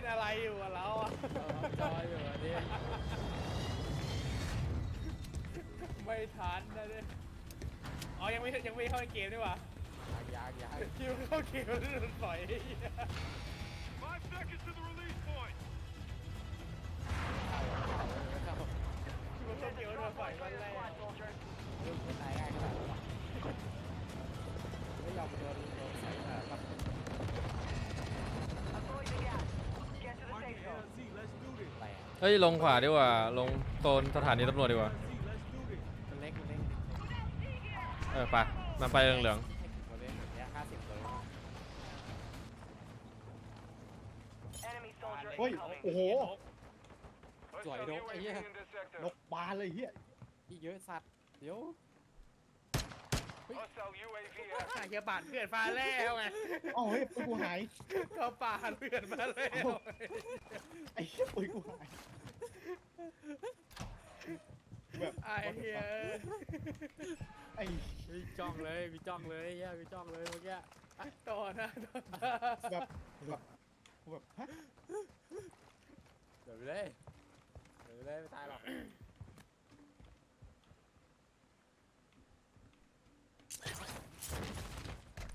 ล่นอะไรอยู่อะเราอะจอยอยู่อันนี้ไม่ทันนะเนี่ยอ๋อยังไม่ยังไม่เข้าเกมนี่หว่ายากยากคิวเข้าเกมแล้วโดนปล่อย Five seconds to the release point. คิวเข้าเกมแล้วโดนปล่อยวันแรกไม่ตายง่ายขนาดนั้นหรอกไม่ยอมโดนโดนใส่ขนาดนั้น Marking LZ, let's do this. อะไรอะ เฮ้ยลงขวาดีกว่า ลงโซนสถานีตำรวจดีกว่า LZ, let's do this. มันเล็กมันเล็กเออไปมาไปเหลืองมันเล็กแบบเนี้ยห้าสิบเลยเฮ้ยโอ้โห Hostile don't- UAV yeah. in this sector. นกบานเลยเฮีย อีกเยอะสัตว์ เดี๋ยว Hostile UAV อะ active. เฮียปาดเพื่อนมาแล้วไงเอ้าเฮ้ยปืนกูหายเขาปาดเพื่อนมาแล้วไอ้เหี้ยปืนกูหายแบบไอ้เฮียไอ้มีจ้องเลยมีจ้องเลยเฮียมีจ้องเลยเมื่อกี้ต่อหนะต่อตาแบบแบบแบบฮะเดี๋ยวไปเลยเดี๋ยวไปเลยไม่ตายหรอกเฮ้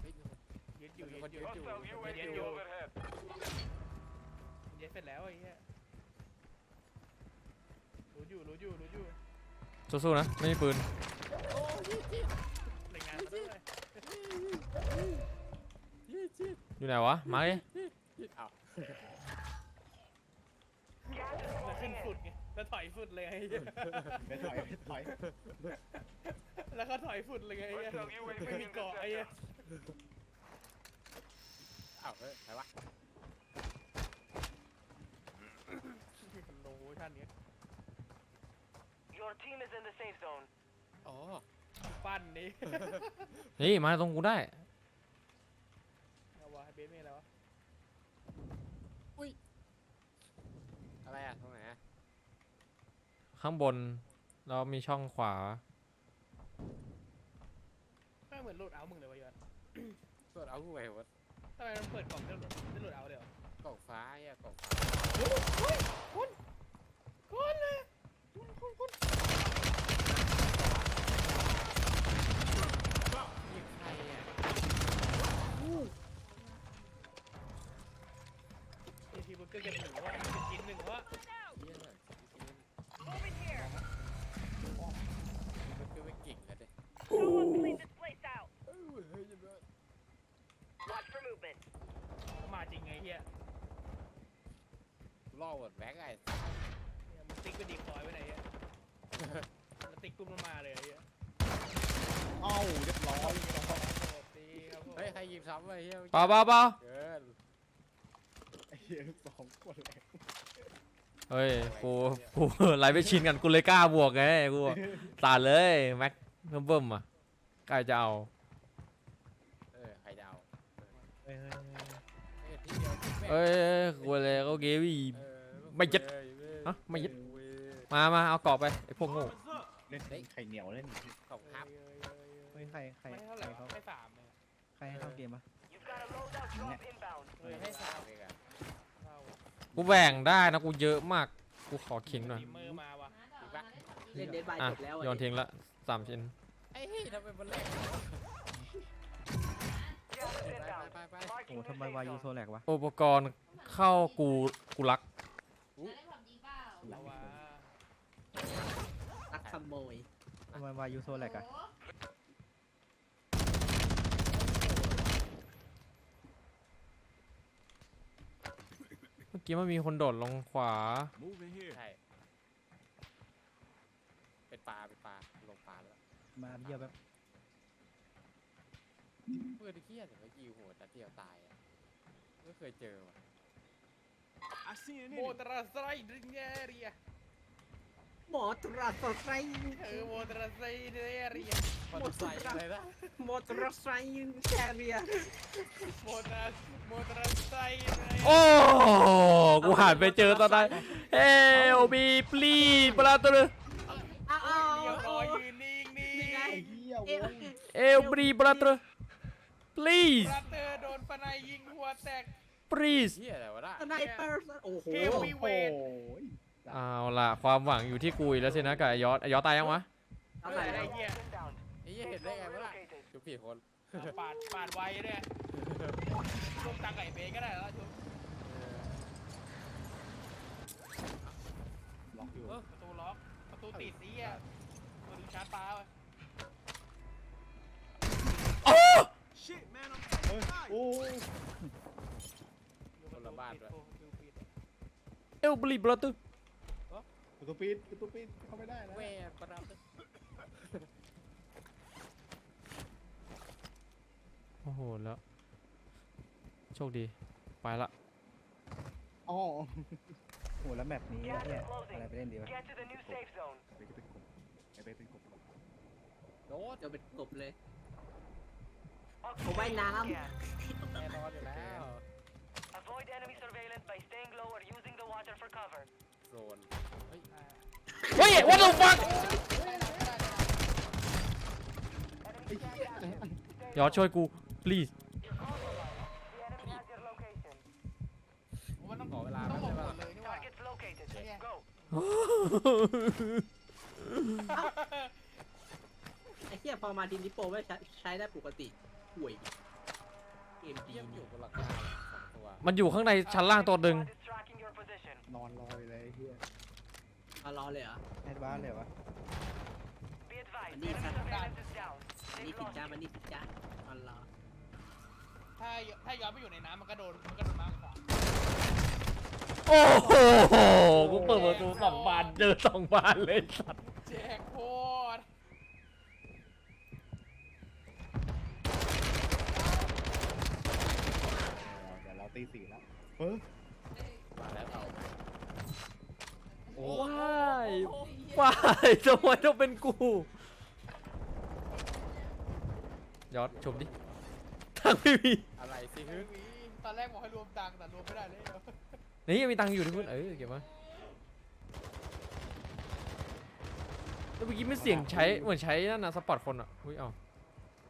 ย ยึดอยู่ยึดคนอยืยู่นอยู่ Hostile คนยืน UAV อยู่ overhead. ยึดเสร็จแล้วไอ้เฮียรู้อยู่รู้อยู่รู้อยู่ๆสู้ๆนะ ไม่มีปืน รายงานมาด้วยยี่ชิดอยู่ไหนวะ มาดิยี่อ้าวแล้วขึ้นฟุตไงแล้วถอยฟุตเลยไอ้เหี้ยไม่ถอยไม่ถอยแล้วก็ถอยฟุตเลยไงไอ้เหี้ย Hostile UAV ไม่ in มี this เกาะไอ้เหี้ย sector. อ้าวเฮ้ยใครวะโลชั่นเนี้ย Your team is in the safe zone. อ๋อปั้นนี้นี่มาตรงกูได้ เอาวะเบสไม่อะไรวะอะไรอะตรงไหนอะข้างบนเรามีช่องขวา ไม่เหมือนโหลดเอามึงเลยวะยอนส่วนเอาหูไอ้หัว ทำไมมันเปิดกล่องจะหลุด้หลดเอาเดี๋ยวกล่องฟ้าไอ้กล่องฟ้าคนเลยยิ จริงไงเฮียล่อหมดแม็กไอ้เนี่ยมันติ๊กเป็นดีคอยไว้ไหนเฮียแล้วติ๊กตุ้มลงมาเลยไอ้เฮียเอ้าเรียบร้อยโอ้ตีครับผมเฮ้ยใครยิงซ้ำวะไอ้เฮียเปล่าเปล่าเปล่าเกินไอ้เหี้ยสองคนเลยเฮ้ยกูกูไล่ไปชินกันกูเลยกล้าบวกไงกูตาดเลยแม็กเบิ่มๆอะกล้าจะเอาเออใครจะเอาเฮ้ยเฮ้ยเฮ้ย เอ้ยกูเลยก็เกวี่ไม่ยึดเว้ยเว้ยฮะไม่ยึดมามาเอากรอบไปไอ้พวกโง่เล่นไข่เหนียวเล่นขอบครับเฮ้ยใครใครไม่ใคเท่ารไหร่เขาไม่สามเลยใครให้เข้าเกมปะ You've got a loadout drop inbound. เออให้สามเองอะกูแบ่งได้นะกูเยอะมากกูขอคิงหน่อยเมอร์มาว่ะถูกปะเล่นเดดบายอะจบแล้วโยนทิ้งละสามชิ้นไอ้เฮ้ยทำไมมันแหลก โอ้ Marking ทำ the ไมวา safe ยู zone. โซแลกวะอุปกรณ์เข้ากูกูรักเอาว่ะรักขโมยทำไมวายูโซแลกอะเมื่อกี้มันมีคนโดดลงขวา Moving here. ใช่เป็นปลาเป็นปลาลงปลาแล้วมาเยี่ยมแบบ เมื่อตะกี้เห็นว่ายิวหัวนัดเดียวตายอะไม่เคยเจอว่ะ I see an โม enemy. ตราไซด์ริงเรียหมอตราสไซเออโมตราไซด์เรียมันใส่อะไรนะหมอตราไซแคเรียโมตราโมตราไซด์โอ้กูหันไปเจอตอนนั้นเฮลบีปลีปลาตัวอ้าวอ้าวเรียบร้อ้าอวยยืนนิ่งนิ่งนี่ไงไอ้เหี้ยเอ๊ะโว้ยเอลบีปลาตัว please รัตเตอร์โดนปนายยิงหัวแตก please เฮียอะไรวะน่ะตไนเปอร์โอ้โหเฮลวีเวโอ้ทยเอาล่ะ ความหวังอยู่ที่กูอีกแล้วสินะกับไอ้ยอดไอ้ยอดตายยังวะ เอาไหนไอ้ได้เหี้ย Inbound. ไอ้เหี้ยเห็นได้ไงวะล่ะ Located. จุดผิดคนปาดปาดไวด้วยรวมตังค์ไก่เบก็ได้แล้วชุบล็อกอยู่ประตูล็อกประตูติดนี่อะประตูชาร์จฟ้าเว้ย โอ้ยคนละบ้านด้วยประตูปิดเอลบลีบลอตประตูปิดประตูปิดเข้าไม่ได้นะแหวนประดับโอ้โหแล้ว โชคดี ไปละ อ๋อโหแล้วแมปนี้ Gas เนี่ย is อะไร closing. ไปเล่นดีวะ Get to the new safe zone. ไอ้เบเป็นกบไอ้เบเป็นกบโดนจะเป็นกบเลย Oxygen Oh, wait, now. gas. แน่นอนอยู่แล้ว Avoid enemy surveillance by staying low or using the water for cover. โซน เฮ้ยเฮ้ย what the fuck ยอดช่วยกู please The enemy has your location. มันต้องขอเวลาต้องแป๊บบอกได้หมปะดเลยนี่หว่า Targets located. Go. ไอ้เหี้ยพอมาทีมนิโปไม่ใช้ใช้ได้ปกติ ห่วยเกมดีเยี่ยมอเนี่ยู่ยบนหลังคาสองตัวมันอยู่ข้างในชั้นล่างตัวหนึ่ง Squad is tracking your position. นอนรออยู่เลยไอ้เฮียมารอเลยเหรอ แอดวานเลยวะ Be advised, Anita. enemy surveillance is down. นี่ They've สิ lost จ้า you. มันนี่สิจ้ามารอถ้าถ้าย้อนไปอยู่ในน้ำมันก็โดนมันก็โดนมากกว่าโอ้โหกูเปิดประตูสองบานเจอสองบานเลยสัตว์ แจกโคตร เดี๋ยวเราตี สี่แล้วเฮ้ยมาแล้วเอาว้ายว้ายทำไมต้องเป็นกูยอดชมดิทางไม่มีอะไรสิฮึไม่มีตอนแรกบอกให้รวมตังค์แต่รวมไม่ได้เลยนี่ยังมีตังค์อยู่ที่พื้นเออเก็บมาแล้วเมื่อกี้ไม่เสียงใช้เหมือนใช้นั่นนะสปอร์ตคนอะอุ้ยเอ้า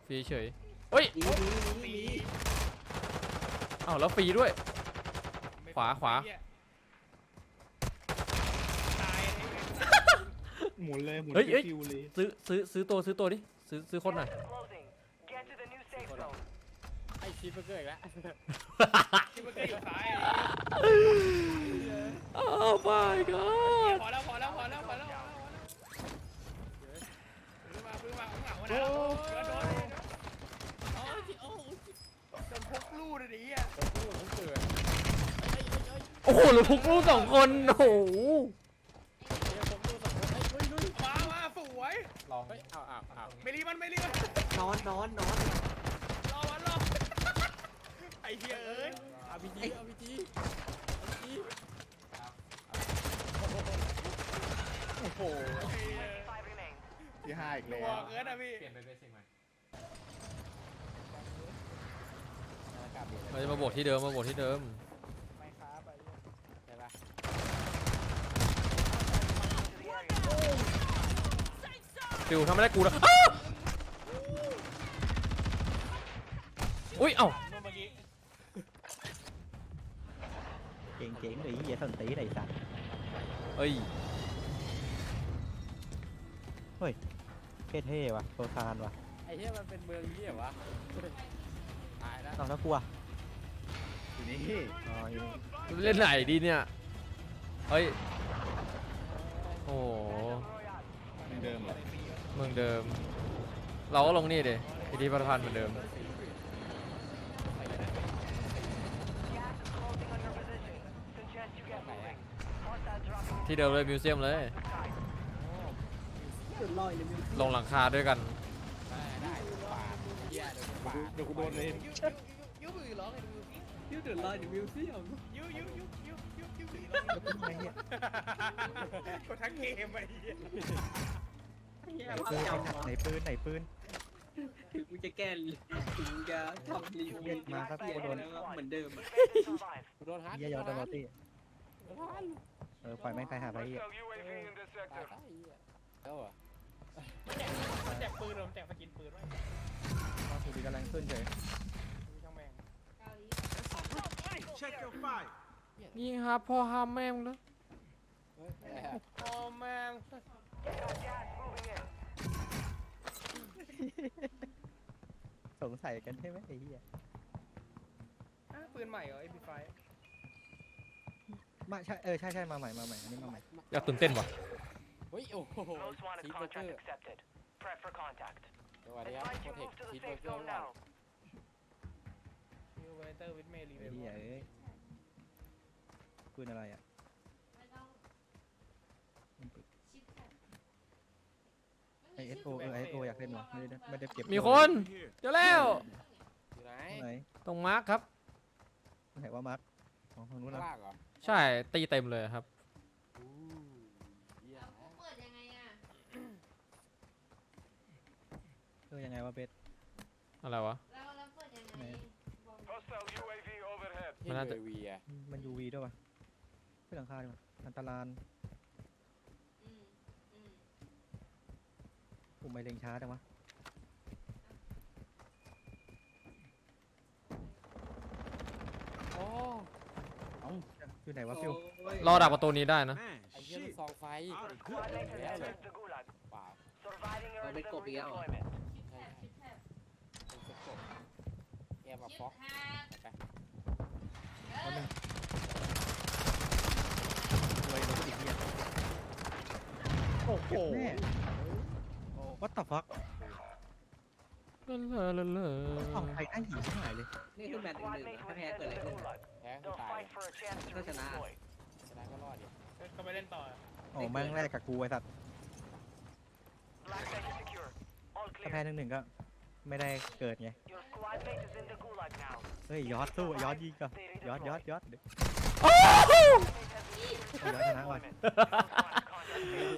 ฟรีเฉยเฮ้ยนี่นี่นี่ตีนี่เอ้าแล้วฟรีด้วยไม่ขวาขวาไอ้เหี้ยตายไอ้เหี้ยหมุนเลยหมุนเฮ้ยเฮ้ย คิวเลยซื้อซื้อซื้อตัวซื้อตัวดิซื้อซื้อคนหน่อย Gas is closing. Get to the new safe zone. ไอ้ชีสเบอร์เกอร์อีกแล้วที่มันก็อยู่ซ้ายโอ้ my god พอแล้วพอแล้วพอแล้วพอแล้วพอแล้วพื้นมาพื้นมาข้างหลังวะนะโดนโดนโดนโอ้ยโอ้ยโดนพกลู่เลยดิอะ โอ้โหผมเกิดเฮ้ยเฮ้ยเฮ้ย โอ้โหเหลือพวกลูกสองคนโอ้โหเดี๋ยวผมดูสองคนเฮ้ยเฮ้ยเฮ้ยมามาสวยลองเฮ้ยเอาเอาเอาไม่รีมันไม่รีมันนอนนอนนอนรอมันรอไอเหี้ยเอ้ยอาพีจีอาพีจีอาพีจีโอ้โหที่ห้าอีกแล้วเกินอะพี่เปลี่ยนไปเบสิกใหม่เราจะมาบวกที่เดิมมาบวกที่เดิมครับไอ้เหี้ย ใช่ปะ To the area. ฟิวทำไม่ได้กูนะอ้าวอุ้ยเอ้านู่นเมื่อกี้เก่งเก่งเลยเหี้ยสันตีไหนสัตว์เอ้ยเท่ๆวะโซทานวะไอ้เหี้ยมันเป็นเมืองเหี้ยวะตายแล้วเอาแล้วกลัวอยู่นี่อ๋ออยู่นี่เล่นไหนดีเนี่ยเฮ้ยโอ้โหเหมือนเดิมเหรอ เมืองเดิม เราก็ลงนี่เดพิธีพัฒพันธ์เหมือนเดิม Gas is closing on your position. Suggest you get moving. Hostile dropping ที่เดิมเลยมิวเซียมเลย into the sky. สุดลอยเลยมิวลงหลังคาด้วยกันได้ได้ปาดเหี้ยเดี๋ยวปาดเดี๋ยวกูโดนเลยยูยูยูยูมือร้องไอ้ดูสิยูเดือดลอยเดี๋ยวมิวเซียมยูยูยูยูยูยูมือร้องแล้วเป็นไงเนี่ยกดทั้งเกมไปเหี้ย เหี้ยไหนภาพปืนจำไหนปืนไหนปืน ถึงกูจะแก้ถึงจะทำรีเวนมาครับ เปลี่ยนโดนแล้วก็เหมือนเดิมอะ Evade and survive. กูโดนฮัทเหี้ยยอดดาวตี้เออปล่อยแม่งตายหาไปเหี้ย UAV in this ตาย sector. ซะไอ้เหี้ยแล้วเหรอมันแจกมันแจกปืนเลยมันแจกสกินปืนไว้ตอนถูกดีกำลังขึ้นเฉยช่างแม่ง Check your fire. ยิงหาพ่อหาแม่มึงเลยเฮ้ยอะไรอะโอ้แม่ง Got gas moving in. สงสัยกันใช่ไหมไอ้เหี้ยอะปืนใหม่เหรอ MP5 มาใช่เออใช่ใช่มาใหม่มาใหม่อันนี้มาใหม่อยากตื่นเต้นว่ะเฮ้ย โอ้โห Most wanted ซีดเบอร์เกอ contract ร์ accepted. Prep for contact. สวัสดีครับ Advise โปร you เทค move to ซี the ดเบอ safe ร์เกอ zone ร์ก่อน now. New Operator with Melee ไอ้เหี้ย Weapon เอ้ยปืนอะไรอะ ไอเอสโอเออไอเอสโออยากเล่นวะไม่ได้ไม่ได้เก็บมีคน Here. เจอแล้ว อยู่ไหนตรงไหนตรงมาร์คครับตรงไหนว่ามาร์คอ๋อทางนู้นข้างนะล่างเหรอใช่ ตีเต็มเลยครับ อู้เหี้ยเอากูเปิดยังไงอะเออยังไงวะเบส อะไรวะ เราเราเปิดยังไงไหนบอก Hostile UAV overhead. ที่มันน่าจะเวีอะมันยูวีด้วยปะเพื่อหลังคาดีกว่าอันตราน อืมอืม ปุ่มไม่เล็งช้าจังวะโอ้อยู่ไหนวะฟิวโอ้ยรอดักประตูนี้ได้นะ Man, ไอ้เหี้ยลูก shit. ซองไฟ Out of Squad good. mates have Yeah, entered the gulag. เปล่า Surviving Oh, earns may them copy out. redeployment. ชิปแท็บชิปแท็บเป็นสกปรกแกมาชิฟ็อปกแท็บไปเออรวยรถอีกเหี้ยโอ้โห แวัตถุฟักเลอะเลอะเลอะสองไทยได้หิวชิบหายเลยนี่คือแมตช์หนึ่งถ้แพ้เกิดอะไรขึ้นแพ้ตายก็ชนะชนะก็รอดดิก็ไปเล่นต่อโอ้แม่งแรกกับกูไอ้สัตว์ถ้าแพ้หนึ่งหนึ่งก็ไม่ได้เกิดไงเฮ้ยยอดสู้ยอดยิงก่อนยอดยอดยอดโอ้ยอะ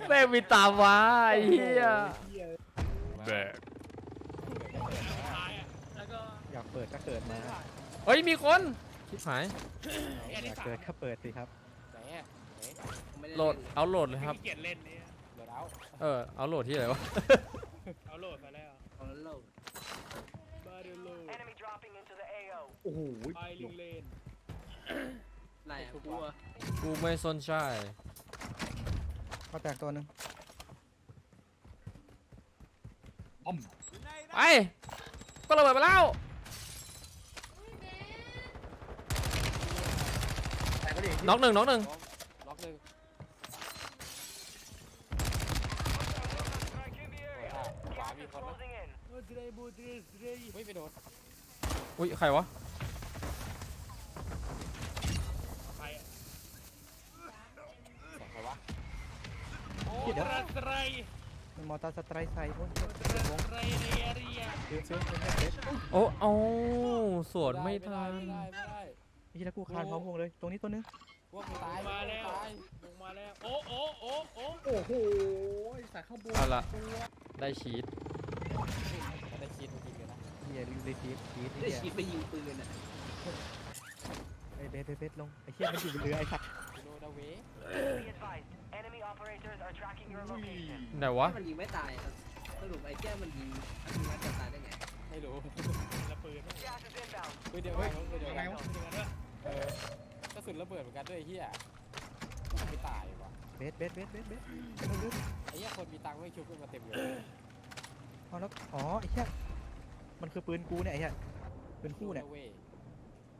แม่งมีตาวาไเฮีย Back. ท้ายอะแล้วก็อยากเปิดก็เกิดมา เฮ้ยมีคนชิบหายไอ้อันอที่ยากสามเกิดก็เปิดสิครับไหนอะไหนไม่ได้โหลดเล่นเอาโหลดเลยครับขี้เกียจเล่นเนี่ยโหลดเอาเออเอาโหลดที่ไหนวะ เอาโหลดไปแล้วเอาแล้วโหลดบาร์เดโล Enemy dropping into the AO. โอ้โหไปลิงเลนอะไรอะกูอะกูไม่สนใจก็แตกตัวหนึง Grenade ไปก็ระเบิดไปแล้วอุ้ยเบสแต่ก็ดีน็อกหนึ่งน็อกหนึ่งล็อกหนึ่ง Back in the โอ้ย area. ขวา Gas มี is คนนะ closing in. โอ้เดรบูเดรสเดรเฮ้ยไปโดนอุ้ยใครวะไปอะสองใครวะโอ้ตระไตร มันมอเตอร์สไตรค์ไซด์โอ้ยตระไตรในแอเรียเดี๋ยวเดี๋ยวเดี๋ยวเดี๋ยวเดี๋ยวโอ้เอาสวนไม่ทันไม่ได้ไม่ได้นี่แล้วกูคานพร้อมวงเลย ตรงนี้ตัวนึงพวกมึงตายมาแล้วพกมึงตายลงมาแล้ว โอ้โอ้โอ้โอ้โอ้โหใส่ข้างบนเอาละได้ชีตไม่ได้คิดจริงๆเลยนะเฮียรีซีฟชีสได้เฮียชีดไปยิงปืนอะไอ้เบสเบสเบสลงไอ้เฮียมันอยู่บนเรือไอ้สั ตว์กูโดนเอาเว Be advised. Enemy operators are tracking your location. ไหนวะ มันยิงไม่ตายอะสรุปไอ้แก้มันยิงอันนี้มันจะตายได้ไงไม่รู้ละปืน Gas is inbound. ปืนเดียวกันปืนเดียวอะไรกันวะเป็นยังไงด้วยเออกระสุนระเบิดเหมือนกันด้วยไอ้เฮียไม่ตายวะเบสเบสเบสเบสเบสไอ้เฮียคนมีตังค์ไม่ชุบกันมาเต็มเลยเอาแล้วอ๋อไอ้เฮียมันคือปืนกูเนี่ยไอ้เฮียปืนคู่เนี่ยเว้ย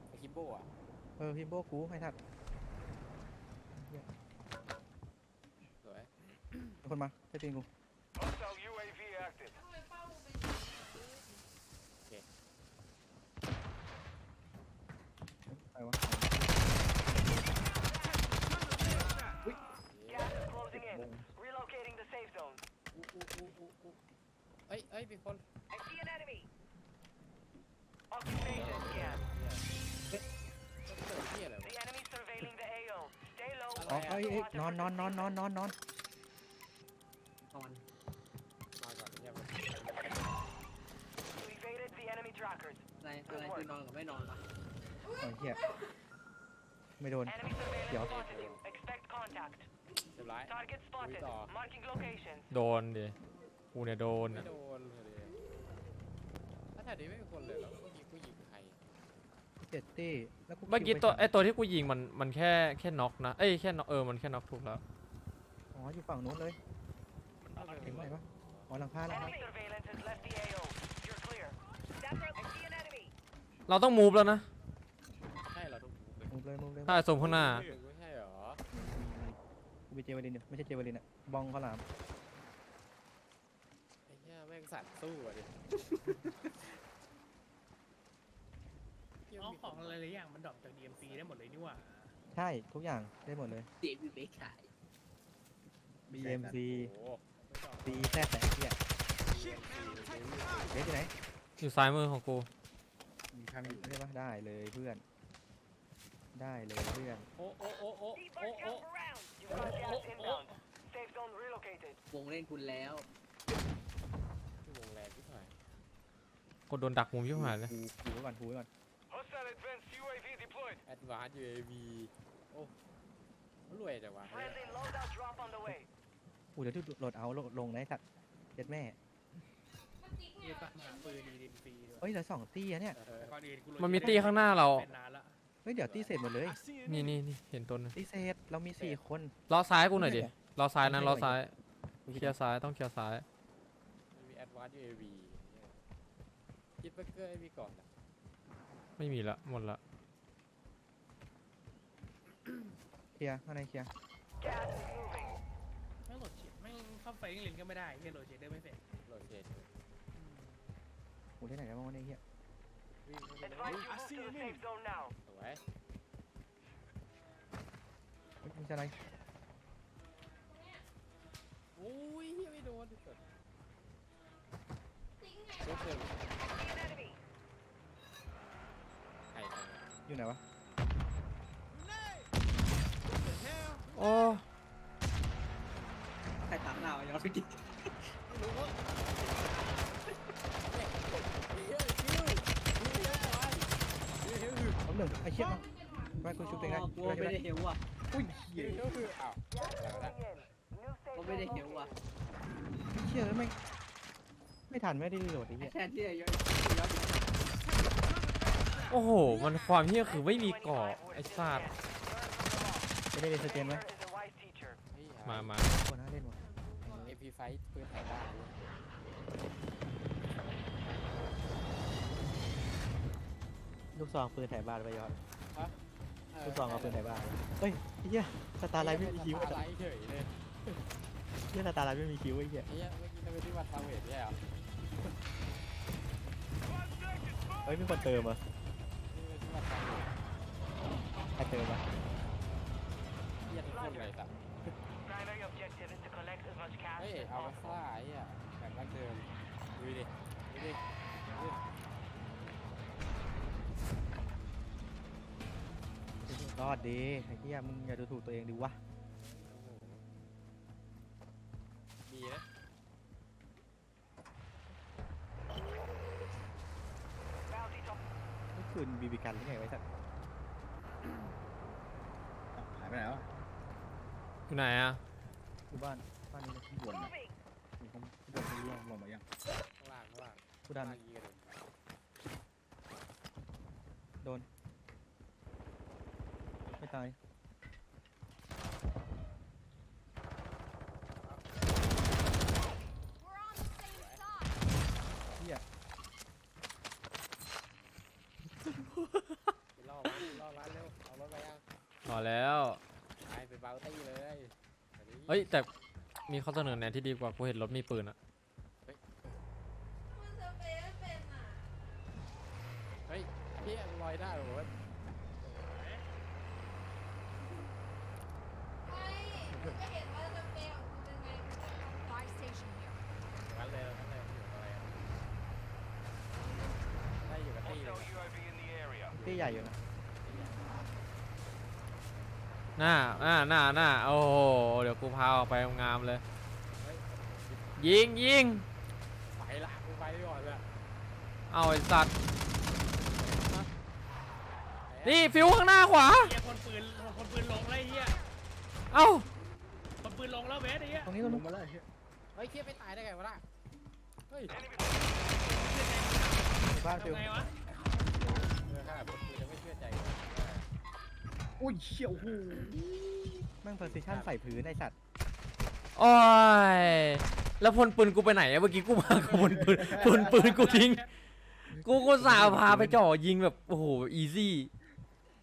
ไอ้คิมโบอะเออพิมโบกูไอ้สัตว์ สวย มี คนมาใช่ตีนกู Hostile UAV active. ทำไมเป้าเป็นใครวะ Gas is closing in. Relocating the safe zone. อู้อู้อู้อู้อู้เอ้ยเอ้ยมีคน I see an enemy. Occupation scan. เกิดเฮียอะไรวะ The enemy surveilling the AO. Stay low. อ๋อเอ้ยเอ้ยนอน นอน นอน นอนนอนนอนต อนมาก่อนเฮีย You evaded the enemy trackers. อะไรอะไรคือนอนกับไม่นอนวะอ๋อเฮียไม่โดน Enemy surveillance Yo. spotted you. Expect contact. เรียบร้อย Target spotted. ต่อ Marking locations. โดนดิกูเนี่ยโดนไม่อะโดนเลยถ้าแถวนี้ไม่มีคนเลยแล้วผู้หญิงผู้หญิงใครเจ็ดตี้แล้วกูเมื่อกี้คิตัวไปไอตัวที่กูยิงมันมันแค่แค่น็อกนะ เอ้ยแค่น็อกเออมันแค่น็อกถูกแล้ว อ๋ออยู่ฝั่งนู้นเลย เห็นไหมปะอ๋อหลังคาหลังคา Enemy surveillance has left the AO. You're clear. That's right. I see an enemy. เราต้องมูฟแล้วนะ ใช่เหรอทุกคนมุมเลยมุมเลยถ้าไอโซมข้างหน้า ไม่ใช่เหรอกูไปเจวลินอยู่ไม่ใช่เจวลินอะบองข้าวหลามไอ้เหี้ยแม่งสัตว์สู้อะดิเหี้ยอ๋อมีของอะไรหลายอย่างมันดรอปจาก DMC ได้หมดเลยนี่หว่าใช่ทุกอย่างได้หมดเลยเสียงอยู่ไม่ขาย BMC โอ้โห ไม่ต้อง C แท้แต่เหี้ย Shit, man, I'm taking fire. เด็กที่ไหนอยู่ซ้ายมือของกู มีใครอยู่ใช่ปะได้เลยเพื่อน ได้เลยเพื่อน โอ้โอ้โอ้โอ้โอ้ Deep โอ้ burst for rounds. You got gas inbound. Safe zone relocated. วงเล่นคุณแล้ว ที่วงแรงที่ถ่ายกดโดนดักมุมชิบหายเลย กูกูไว้ก่อนกูไว้ก่อน Hostile advanced UAV deployed. แอดวานซ์ UAV โอ้รวยจังวะ Friendly loadout drop on the way. กูเดี๋ยวที่โหลดเอาโหลดลงนะไอ้สัตว์เจ็ดแม่มันติ๊กไงเยี่ยวะปะหาปืน DMC ด้วยเอ้ยเหลือสองตี้อะเนี่ยเออแต่ก่อนอื่นกูโหลดมันมีตีข้างหน้าเรา เป็นนานละเฮ้ยเดี๋ยวตี้เสร็จหมดเลย I see an นี่ enemy. นี่นี่เห็นตัวหนึงตี้เสร็จเรามีสี่คน ล้อซ้ายกูหน่อยดิล้อซ้ายนั้นล้อซ้ายกูเคคิดลียร์ซ้ายต้องเคลียร์ซ้าย มันมีแอดวานซ์ UAV คิดเบอร์เกอร์ให้มีก่อนนะไม่มีละหมดละเคลียร์ข้างในเคลียร์ Gas is moving. ไม่งโหลดเชดไม่ง เข้าไฟลิงก็ไม่ได้เฮียโหลดเชดได้ไม่เสร็จโหลดเชนกูได้ไหนแล้วบ้างวะเนี่ยเฮียวิ่งเข้าไปเลย Advise you I move see to the an safe enemy. zone now. สวยเฮ้ยมีอะไรโอ้ยเหี้ยไม่โดนที่สุดติ๊กไงเชื่อวะเชื่อ See an enemy. ใครทำเนี่ยอยู่ไหนวะโอ้ ใครถามเราย้อนไปดิเอาหนึ่งไอ้เชี่ยมาไปกูชุบเองได้กลัวไม่ได้เห็นว่ะอุ้ยเหี้ยก็คืออ้าวอย่างนั้น Moving in. New safe กลัวไม่ได้ zone เห็นว่ะ located. เชี่ยแล้วไม่ไม่ทันไม่ได้รีโหลดไอ้เหี้ยแทนที่จะย้อนย้อนโอ้โห มันความเฮี้ยคือไม่มีเกาะ25 we're ไอ้ still สัตว์ dead. Learn from the loss. จะได้เรียนสเตนไหม Failure is a wise teacher. เฮ้ยมามา ไฟปืนถ่ายได้ด้วยลูกซองปืนถ่ายบ้านไปยอดฮะลูกซองเอาปืนถ่ายบ้านเฮ้ยไอ้เหี้ยสตาร์ไลท์ไม่มีคิวสไอ้ตาสัร์ตว์ไลท์เฉยเลยเหี้ยสตาร์ไลท์ไม่มีคิวไอ้เหี้ยไอ้เหี้ยเมื่อกี้เราไปที่วัดทาวเวทใช่เหรอ Five seconds. Five เฮ้ยมีคนเติมเหรอะนี่ไปที่วัดทาวเวทใครเติมวะเหี้ยทุกคนเลยสัตว์ เฮ้ย as เอามา possible. ซ่าไอ้เหี้ยแบบรักเดิมดูดิดูดิดูดิรอดดีไอ้เหี้ยมึงอย่าดูถูกตัวเองดิวะโอ้โหดีนะ Bounty top นี่คืนบีบีกันหรือไงไว้สัตว์หายไปไหนวะอยู่ไหนอะกูบ้านบ้านนี้เลย ข้างบนนะมีข้างบนที่ร่วงลงมายังข้างล่างข้างล่างกูดันข้างล่างยิงกันเลยโดน ไม่ตาย We're on the same side เหี้ยไปล่อมันล่อมันเร็วเอารถไปยังพอแล้ว ไปไปเบาตี้เลยอันนี้เฮ้ยแต่ มีข้อเสนอแนะที่ดีกว่ากูเห็นรถมีปืนอะมันจะเป็นไม่เป็นอะเฮ้ยพี่ลอยได้เหรอวะไม่กูก็เห็นว่าจะเป็นของกูเป็นไงกูจะทำ Buy station here งั้นเลยงั้นเลยอยู่อะไรอะได้อยู่กับตี้ Hostile UAV in the area. ตี้ใหญ่อยู่นะ หน้าหน้าหน้าหน้าโอ้โหเดี๋ยวกูพาออกไปงามๆเลย ยิงยิงไปละกูไปก่อนเลยเอาไอ้สัตว์นี่ฟิวข้างหน้าขวาเฮียคนปืนคนปืนลงแล้วไอ้เฮียเอ้าคนปืนลงแล้วเวสไอ้เฮียตรงนี้ตรงลนู้งนมาแล้วไอ้เหี้ยเฮ้ยเครียดไม่ตายได้ไงวะล่ะเฮ้ยบ้านฟิวทำไงวะเขนาดคนปืนยังไม่เชื่อใจ อุ้ยเชี่ยวหูแม่งเพอร์ซิชั่นใส่พื้นไอสัตว์โอ้ยแล้วพลปืนกูไปไหนอะเมื่อกี้กูมากับพลปืนพลปืนกูทิ้ง กูก็สาวพาไปจ่อยิงแบบโอ้โหอีซี่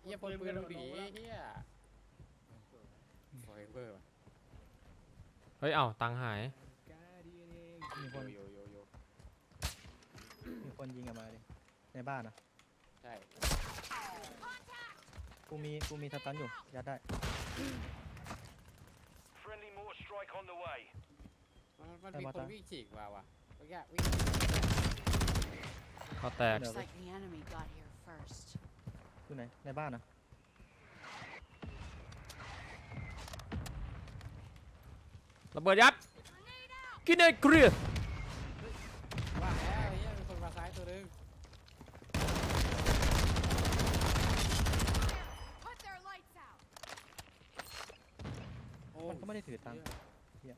เฮียคนปืนมันหนีเฮียฟอยเบอร์เฮ้ยเอ้าตังค์หาย มีคนโยโยโยมีคนยิงออกมาดิในบ้านนะใช่ กูมีกูมีสตันอยู่ยัดได้ Friendly more strike on the way. มันมันไปมีมาคนตามวิ่งฉีกมาว่ะเมื่อกี้วิ่งเขาแตกเดี๋ยว Looks like the enemy got here first. อยู่ไหนในบ้านนะระเบิดยัดกินเนตเกลียว่าแล้วเฮียมีคนมาซ้ายตัวนึง Put their lights out. โอ้ มันก็ไม่ได้ถือตังค์เหี้ย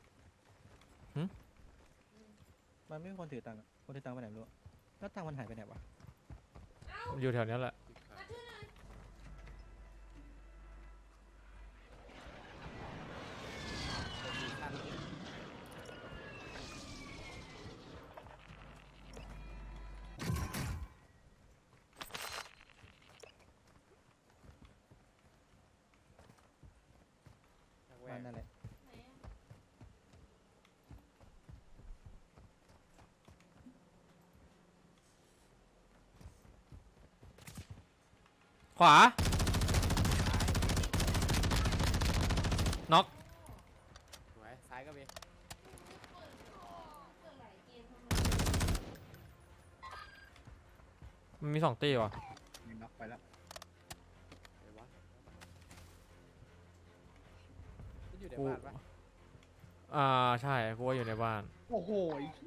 มันไม่มีคนถือตังค์อะคนถือตังค์ไปไหนไม่รู้อะแล้วตังค์มันหายไปไหนวะอยู่แถวเนี้ยแหละ ขวา น็อกสวยซ้ายก็มีมันมีสองตีว่ะมีน็อกไปแล้วเดี๋ยววะมันอยู่ในกูบ้านปะอ่า ใช่ กูว่าอยู่ในบ้าน โอ้โหไอ้เหี้ย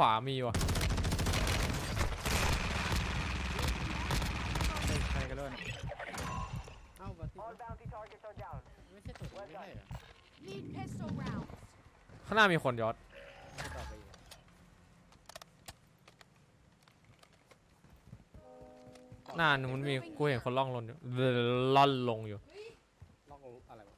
วามีว่ะเฮ้ยใครกันแล้วเนี่ยเอ้าบัตติ All bounty targets are down. ไม่ใช่ตัวนี้ไม่ใช่เหรอ Need pistol rounds. ข้างหน้ามีคนยศไม่ต่อไปอีกอะหน้านู้นมีกูเห็นคนล่องลนอยู่ล่อนลงอยู่ ลองอะไรวะ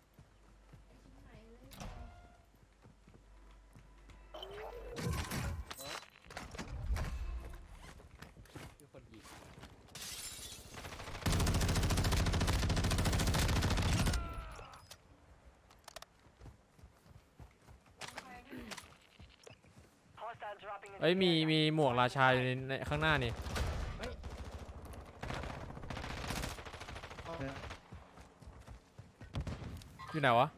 มีคนยิง Hostiles dropping into เอ้ย the มี area. มีหมวกราชาอยู่ในในข้างหน้านี่อยู่ไหนวะ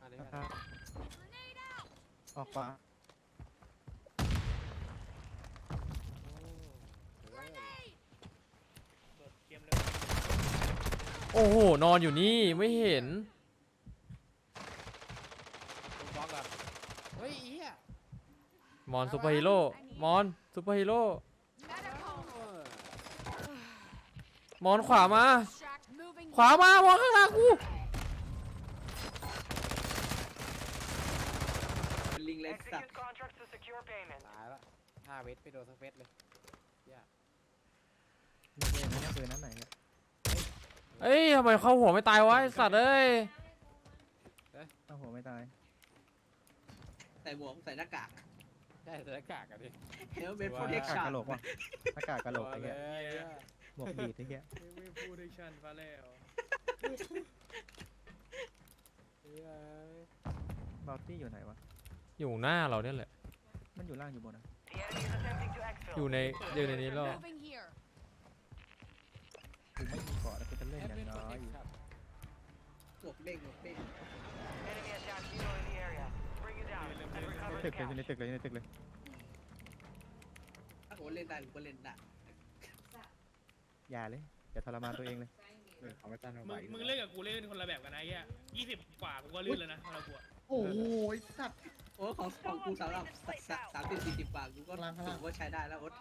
อันนี้รากันคาออกขวาโอ้โหนอนอยู่นี่ไม่เห็น คุณบล็อกอะเฮ้ยเหี้ย มอนซูเปอร์ฮีโร่มอนซูเปอร์ฮีโร่ Medical. มอนขวามา Extract moving. ขวามามอนข้างหน้ากูเป็นลิงเลยสัต Execute contracts to secure payment. ตายละห้าเวทไปโดนสักเวทเลยมีเองนะปืนนั้นไหนเนี่ยเอ้ยทำไมเข้าหัวไม่ตายวะไอ้สัตว์เอ้ยตั้งหัวไม่ตาย ใส่หมวกใส่หน้ากากใช่แต่หน้ากากอะดิเฮลเมนว้าโปรหเทน้าคกากชั่นกะโหลกวะหน้ากากกะโหลกไอ้เงี้ยเลยอะหมวกบีดไอ้เงี้ยไม่พูดให้ฉันมาแล้วเฮ้ยบาวตี้อยู่ไหนวะ อยู่หน้าเราเนี่ยแหละ มันอยู่ล่างอยู่บนนะ The enemy is attempting to exfil. อยู่ในอยู่ในนี้แล้ว Moving here. กูไม่มีเกาะแล้วกูจะเล่นแอดอย่างมินน้โปรอเทยคชั่นหมวกเด้งหมวกเด้ง ตึ the กเลยอยู่ใน cash. ตึกเลยอยู่ในตึกเลยถ้าผมเล่นได้ผมก็เล่นได้อย่าเลย อย่าทรมานตัวเองเลยเออเขาไม่ต้านเอามึไหวงมึงเล่นกับกูเล่นคนละแบบกันนะไอ้เหี้ยยี่สิบกว่ากูก็ลื่นแล้วนะเรากูอะโอ้โหไอ้สัตว์ โอ้ของของกูสำหรับสามสิบสี่สิบบาทกูก็ข้างล่างข้างล่างถือว่าใช้ได้แล้วโอ๊ต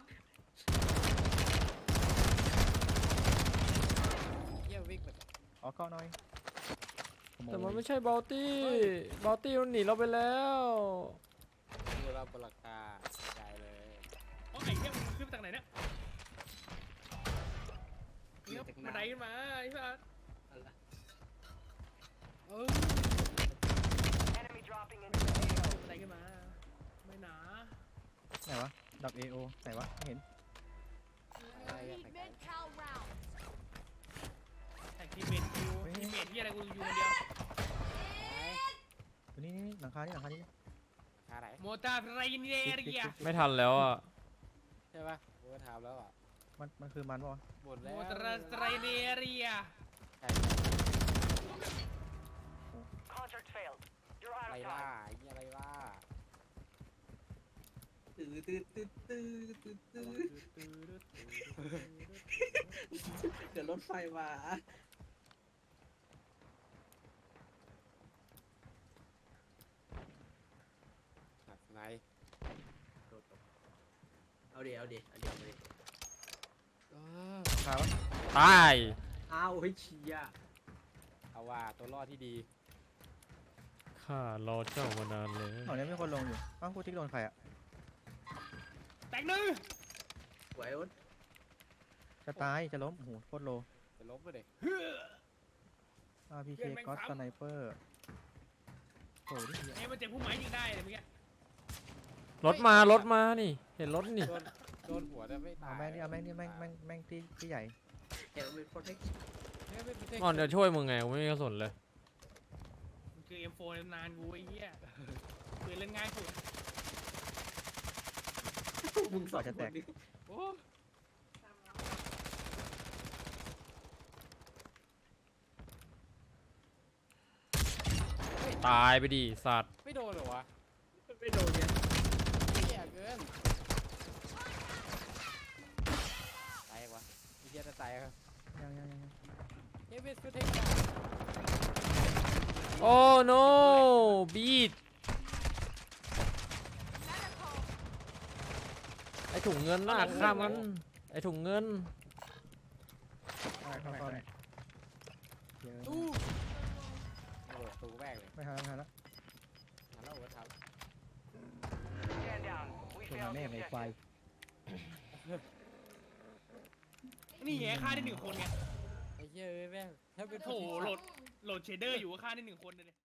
เหี้ยวิ่งไปขอเกาะหน่อยโหโมแต่มันยไม่ใช่บอลตี้บอลตี้มันหนีเราไปแล้ว คือเราบนหลังคาใจเลยโอ้ไอ้เหี้ยมันขึ้นมาจากไหนเนี่ยนี่ครับบันไดขึ้นมาไอ้สัสอะไร Enemy dropping into the AO. บันไดขึ้นมา ไม่หนาไหนวะ ดับเอโอไหนวะไม่เห็น We need mid cal rounds. แท็กทีมเมทคิวทีมเมทที่อะไรกูอยู่คนเดียวอยู่นี่นี่นี่หลังคานี่หลังคานี่ หลังคาไหน โมตาไรเนียเรียไม่ทันแล้วอะ ใช่ปะกูก็ทำแล้วอะมันมันคือมันปะวะหมดโมแล้วตาไรเนียเรียใช่ Contract failed. You're out อะไร of ล่ะ time. ไอ้เหี้ยอะไรล่ะตื้อตื้อตื้อตื้อตื้อตื้อเดี๋ยวรถไฟมา หักไหน เอาดิเอาดิเอาดิเอาดิเออหลังคาวะตายอ้าวเฮ้ยเชียเอาว่าตัวรอดที่ดีข้ารอเจ้ามานานเลยแถวนี้มีคนลงอยู่อ้าวกูติ๊กโดนใครอะแตกหนึ่งสวยโอ๊ตจะตายจะล้มโอ้โหโคตรโลจะล้มไปเด็กอาพีเคก็สไนเปอร์โอ้ดิไอ้มันเจ็บผู้หมายยิงได้เลยเมื่อกี้ รถมารถมานี่ เห็นรถนี่โดนโดนหัวแต่ไม่ตาเอายแม่งนี่เอาแม่งนี่แม่งแม่งแม่งที่ที่ใหญ่เห็นมันเป็นโปรเทคเนี่ยไม่เป็นก่อนจะช่วยมึงไงกูไม่มีกระสุนเลย มันคือ M4 ในตำนานกูไอ้เหี้ยปืนเล่นง่ายสุดมึงสองจะคแตนกนี่โอ้ตายไปดิสัตว์ไม่โดนเหรอวะไม่โดนเนี่ยเหี้ยเกินตายวะไอ้เหี้ยจะตายครับยังยังยังยังเฮ้ยเวสกูเทคโอ้โนบีด Medical. ไอถุงเงินน่ะฆ่ามัน ไอถุงเงิน เข้าเข้าเข้าเยอะตู้โอ้โหตูแบกเลยไม่ทันแล้วไม่ทันแล้ว หันแล้วหัวเท้า Stand down. We ตัว failed แม่ the ในควายนี่ไงฆ่าได้หนึ่งคนไงไอ้เหี้ยเอ้ยแม่งถ้าเป็นโถโหลดโหลดเชเดอร์อยู่ก็ฆ่าได้หนึ่งคนเลย